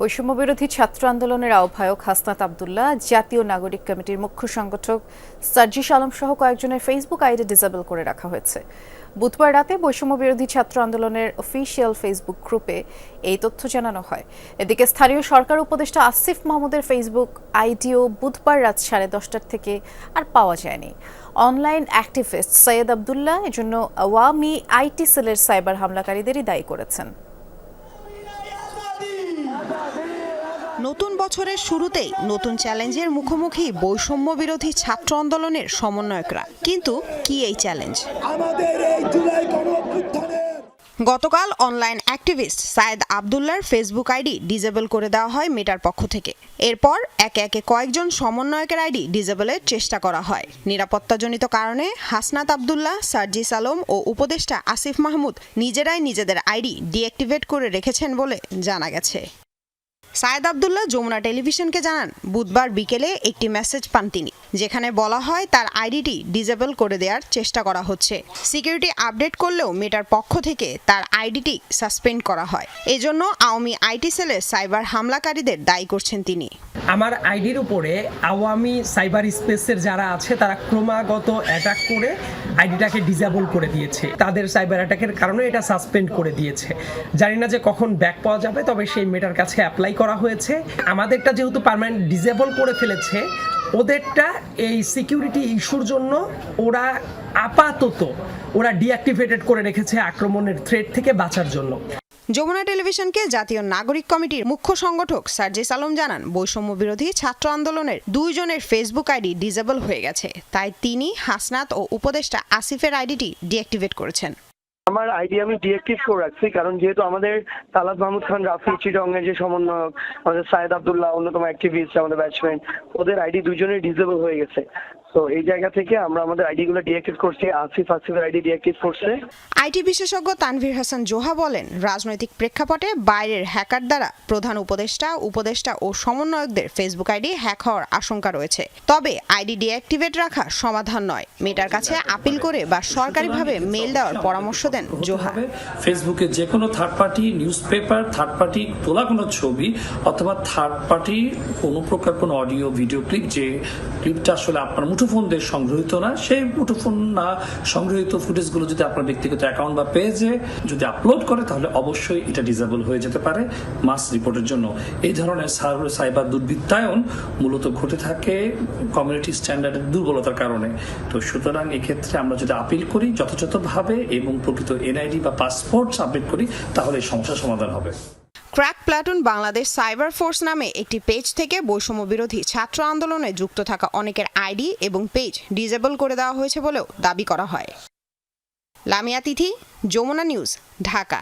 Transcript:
বৈষম্য বিরোধী ছাত্র আন্দোলনের আহ্বায়ক হাসনাত আবদুল্লাহ, জাতীয় নাগরিক কমিটির মুখ্য সংগঠক সার্জিস আলম সহ কয়েকজনের ফেসবুক আইডি ডিসেবল করে রাখা হয়েছে। বুধবার রাতে বৈষম্য বিরোধী ছাত্র আন্দোলনের অফিসিয়াল ফেসবুক গ্রুপে এই তথ্য জানানো হয়। এদিকে স্থানীয় সরকার উপদেষ্টা আসিফ মাহমুদের ফেসবুক আইডিও বুধবার রাত সাড়ে দশটার থেকে আর পাওয়া যায়নি। অনলাইন অ্যাক্টিভিস্ট সৈয়দ আবদুল্লাহ এজন্য আওয়ামী আইটি সেলের সাইবার হামলাকারীদেরই দায়ী করেছেন। নতুন বছরের শুরুতেই নতুন চ্যালেঞ্জের মুখোমুখি বৈষম্য বিরোধী ছাত্র আন্দোলনের সমন্বয়করা। কিন্তু কি এই চ্যালেঞ্জ? আমাদের এই জুলাই গতকাল অনলাইন অ্যাক্টিভিস্ট সায়েদ আবদুল্লার ফেসবুক আইডি ডিজেবল করে দেওয়া হয় মেটার পক্ষ থেকে। এরপর একে একে কয়েকজন সমন্বয়কের আইডি ডিজেবলের চেষ্টা করা হয়। নিরাপত্তাজনিত কারণে হাসনাত আবদুল্লাহ সার্জিস আলম ও উপদেষ্টা আসিফ মাহমুদ নিজেরাই নিজেদের আইডি ডিঅ্যাক্টিভেট করে রেখেছেন বলে জানা গেছে। সায়েদ আবদুল্লাহ যমুনা টেলিভিশনকে জানান, বুধবার বিকেলে একটি মেসেজ পান তিনি, যেখানে বলা হয় তার আইডিটি ডিজেবল করে দেওয়ার চেষ্টা করা হচ্ছে। সিকিউরিটি আপডেট করলেও মেটার পক্ষ থেকে তার আইডিটি সাসপেন্ড করা হয়। এজন্য আওয়ামী আইটি সেলের সাইবার হামলাকারীদের দায়ী করছেন তিনি। আমার আইডির উপরে আওয়ামী সাইবার স্পেসের যারা আছে, তারা ক্রমাগত অ্যাটাক করে আইডিটাকে ডিজেবল করে দিয়েছে। তাদের সাইবার অ্যাটাকের কারণে এটা সাসপেন্ড করে দিয়েছে। জানি না যে কখন ব্যাক পাওয়া যাবে, তবে সেই মেটার কাছে অ্যাপ্লাই করা হয়েছে। আমাদেরটা যেহেতু পার্মানেন্ট ডিজেবল করে ফেলেছে, ওদেরটা এই সিকিউরিটি ইস্যুর জন্য ওরা আপাতত ওরা ডিঅ্যাক্টিভেটেড করে রেখেছে আক্রমণের থ্রেট থেকে বাঁচার জন্য। যমুনা টেলিভিশনকে জাতীয় নাগরিক কমিটির মুখ্য সংগঠক সার্জিস আলম জানান, বৈষম্য বিরোধী ছাত্র আন্দোলনের দুইজনের ফেসবুক আইডি ডিজেবল হয়ে গেছে। তাই তিনি, হাসনাত ও উপদেষ্টা আসিফের আইডিটি ডিঅ্যাক্টিভেট করেছেন। আমার আইডি আমি ডিএক্টিভ করে রাখছি, কারণ যেহেতু আমাদের তালাত মাহমুদ খান রাফি চিটংয়ের যে সমন্বয়ক, আমাদের সায়েদ আবদুল্লাহ অন্যতম অ্যাক্টিভিস্ট আমাদের ব্যাটসম্যান ওদের আইডি দুজনেই ডিসেবল হয়ে গেছে। তো এই জায়গা থেকে আমরা আমাদের আইডি গুলো ডিঅ্যাক্টিভ করছি আসিফ আসিফের আইডি ডিঅ্যাক্টিভ করছে। আইটি বিশেষজ্ঞ তানভীর হাসান জোহা বলেন রাজনৈতিক প্রেক্ষাপটে বাইরের হ্যাকার দ্বারা প্রধান উপদেষ্টা উপদেষ্টা ও সমন্বয়কদের ফেসবুক আইডি হ্যাক হওয়ার আশঙ্কা রয়েছে। তবে আইডি ডিঅ্যাক্টিভেট রাখা সমাধান নয়। মেটার কাছে আপিল করে বা সরকারিভাবে মেল দেওয়ার পরামর্শ দেন জোহা। ফেসবুকে যে কোনো third party newspaper third party তোলা কোনো ছবি অথবা থার্ড পার্টি কোনো প্রকার কোনো অডিও ভিডিও ক্লিপ যে ক্লিপটা আসলে আপনার মুঠোফোন দিয়ে সংগ্রহিত না, সেই মুঠোফোন না সংগ্রহিত ফুটেজগুলো যদি আপনার ব্যক্তিগত অ্যাকাউন্ট বা পেজে যদি আপলোড করে, তাহলে অবশ্যই এটা ডিজেবল হয়ে যেতে পারে মাস রিপোর্টের জন্য। এই ধরনের সাইবার দুর্বৃত্তায়ন মূলত ঘটে থাকে কমিউনিটি স্ট্যান্ডার্ডের দুর্বলতার কারণে। তো সুতরাং এক্ষেত্রে আমরা যদি আপিল করি যথাযথভাবে এবং প্রকৃত এনআইডি বা পাসপোর্ট সাবমিট করি, তাহলে সমস্যার সমাধান হবে। Crack platoon Bangladesh cyber force নামে একটি পেজ থেকে বৈষম্য বিরোধী ছাত্র আন্দোলনে যুক্ত থাকা অনেকের আইডি এবং পেজ ডিজেবল করে দেওয়া হয়েছে বলেও দাবি করা হয়। লামিয়া তিথি, যমুনা নিউজ, ঢাকা।